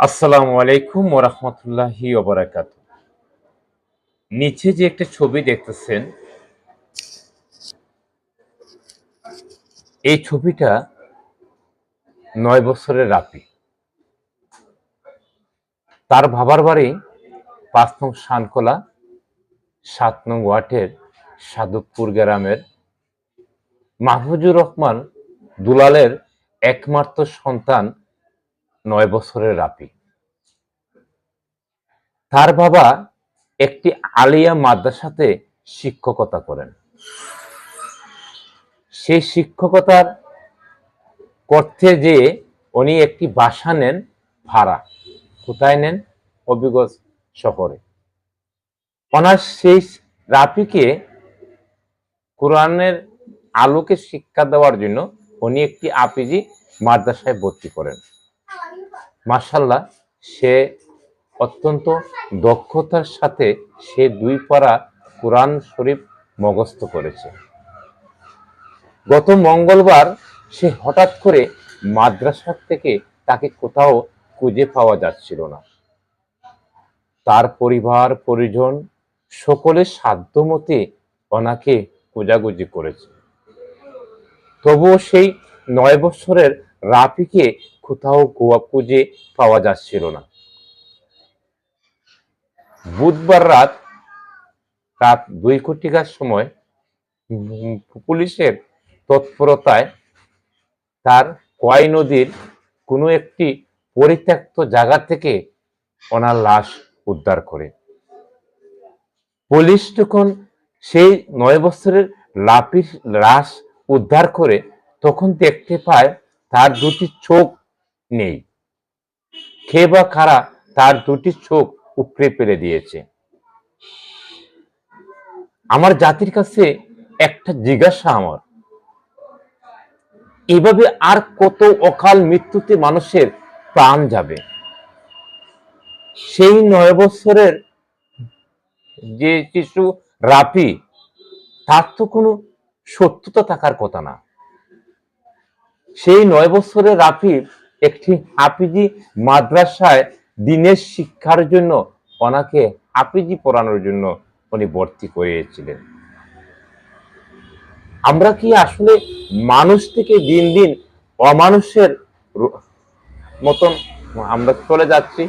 আসসালামু আলাইকুম ওরহমতুল্লাহি ওবরাকাত নিচে যে একটা ছবি দেখতেছেন, এই ছবিটা নয় বছরের রাপি। তার ভাবার বাড়ি পাঁচ নং শানকোলা, সাত নং ওয়াটের সাধুপুর গ্রামের মাহফুজুর রহমান দুলালের একমাত্র সন্তান নয় বছরের রাপি। তার বাবা একটি আলিয়া মাদ্রাসাতে শিক্ষকতা করেন। সেই শিক্ষকতার করতে যে উনি একটি বাসা নেন, ভাড়া। কোথায় নেন? হবিগঞ্জ শহরে। ওনার সেই রাপিকে কোরআনের আলোকে শিক্ষা দেওয়ার জন্য উনি একটি আপিজি মাদ্রাসায় ভর্তি করেন। মার্শাল্লাহ সে অত্যন্ত দক্ষতার সাথে সে দুই পারা কোরআন শরীফ মগস্থ করেছে। গত মঙ্গলবার সে হঠাৎ করে মাদ্রাসার থেকে তাকে কোথাও খুঁজে পাওয়া যাচ্ছিল না। তার পরিবার, পরিজন সকলের সাধ্যমতে ওনাকে খোঁজাগুজি করেছে। তবুও সেই নয় বছরের রাফিকে কোথাও গোয়া খুঁজে পাওয়া যাচ্ছিল না। বুধবার রাত রাত দুই কোটিকার সময় পুলিশের তৎপরতায় তার কয় নদীর কোনো একটি পরিত্যক্ত জায়গা থেকে ওনার লাশ উদ্ধার করে। পুলিশ যখন সেই নয় বছরের লাপির লাশ উদ্ধার করে, তখন দেখতে পায় তার দুটি চোখ নেই। খে বা খারা তার দুটি চোখ উপড়ে ফেলে দিয়েছে। আমার জাতির কাছে একটা জিজ্ঞাসা আমার। এভাবে আর কত অকাল মৃত্যুতে মানুষের প্রাণ যাবে? সেই নয় বছরের যে শিশু রাপি তার তো কোনো সত্যতা থাকার কথা না। সেই নয় বছরের রাফি একটি হাফিজি মাদ্রাসায় দিনের শিক্ষার জন্য ওনাকে হাফিজি পড়ানোর জন্য উনি ভর্তি করিয়েছিলেন। আমরা কি আসলে মানুষ থেকে দিন দিন অমানুষের মতন আমরা চলে যাচ্ছি?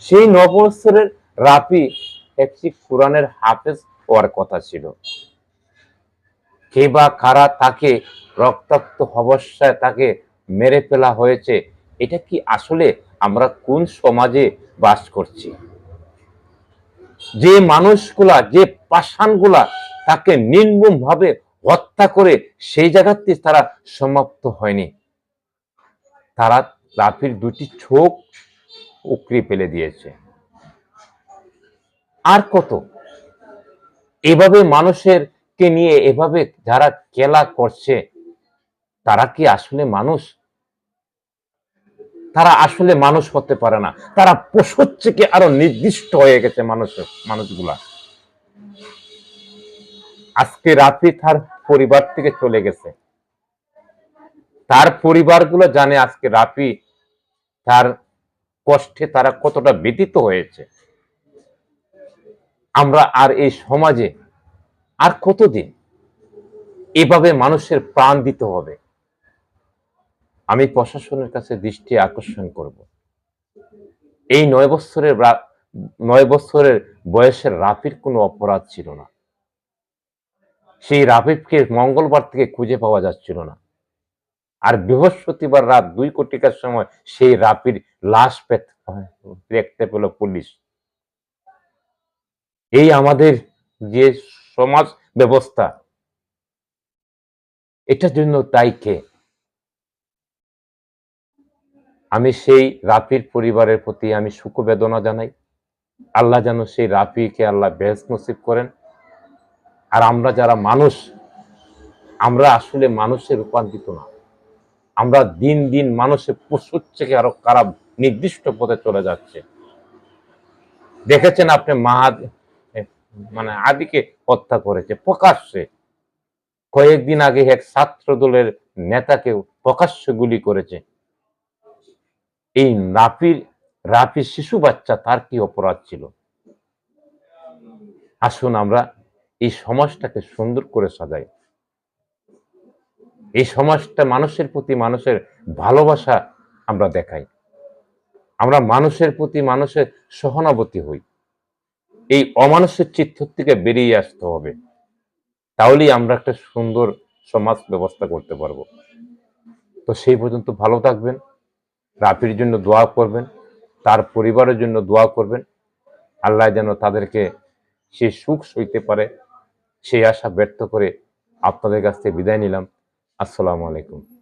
সেই নয় বছরের রাফি একটি কোরআনের হাফেজ হওয়ার কথা ছিল। কে বা কারা তাকে রক্তাক্ত অবস্থায় তাকে মেরে ফেলা হয়েছে, এটা কি আসলে আমরা কোন সমাজে বাস করছি? যে মানুষগুলা, যে পাষাণগুলা তাকে নির্মম ভাবে হত্যা করে সেই জায়গাতে তারা সমাপ্ত হয়নি। তারা রাফির দুটি চোখ উকড়ে ফেলে দিয়েছে। আর কত? এভাবে মানুষের কে নিয়ে এভাবে যারা খেলা করছে, তারা কি আসলে মানুষ তারা আসলে মানুষ হতে পারে না। তারা পশুর থেকে আরও নির্দিষ্ট হয়ে গেছে মানুষ মানুষগুলা। আজকে রাতে তার পরিবার থেকে চলে গেছে। তার পরিবারগুলো জানে আজকে রাফি তার কষ্টে তারা কতটা ব্যতীত হয়েছে। আমরা আর এই সমাজে আর কতদিন এভাবে মানুষের প্রাণ দিতে হবে? আমি প্রশাসনের কাছে দৃষ্টি আকর্ষণ করব। এই নয় বছরের নয় বছরের বয়সের রাফির কোনো অপরাধ ছিল না। সেই রাফিফকে মঙ্গলবার থেকে খুঁজে পাওয়া যাচ্ছিল না। আর বৃহস্পতিবার রাত দুই কোটিকার সময় সেই রাফির লাশ দেখতে পেল পুলিশ। এই আমাদের যে সমাজ ব্যবস্থা, এটার জন্য দায়ী কে? আমি সেই রাফির পরিবারের প্রতি আমি সুখ বেদনা জানাই। আল্লাহ যেন সেই রাফিকে আল্লাহ বেশ নসিব করেন। আর আমরা যারা মানুষ, আমরা আসলে মানুষে রূপান্তরিত না। আমরা দিন দিন মানুষের পশুর থেকে আরও খারাপ, নির্দিষ্ট পথে চলে যাচ্ছে। দেখেছেন আপনি মাহাদ মানে আদিকে হত্যা করেছে, প্রকাশ্যে। কয়েকদিন আগে এক ছাত্র দলের নেতাকে প্রকাশ্য গুলি করেছে। এই নাপির, রাপির শিশু বাচ্চা তার কি অপরাধ ছিল? আসুন আমরা এই সমাজটাকে সুন্দর করে সাজাই। এই সমাজটা মানুষের প্রতি মানুষের ভালোবাসা আমরা দেখাই। আমরা মানুষের প্রতি মানুষের সহানুভূতি হই। এই অমানুষের চিত্ত থেকে বেরিয়ে আসতে হবে। তাহলেই আমরা একটা সুন্দর সমাজ ব্যবস্থা করতে পারব। তো সেই পর্যন্ত ভালো থাকবেন। রাফির জন্য দোয়া করবেন, তার পরিবারের জন্য দোয়া করবেন। আল্লাহ যেন তাদেরকে সে সুখ সইতে পারে, সেই আশা ব্যর্থ করে আপনাদের কাছ থেকে বিদায় নিলাম। আসসালামু আলাইকুম।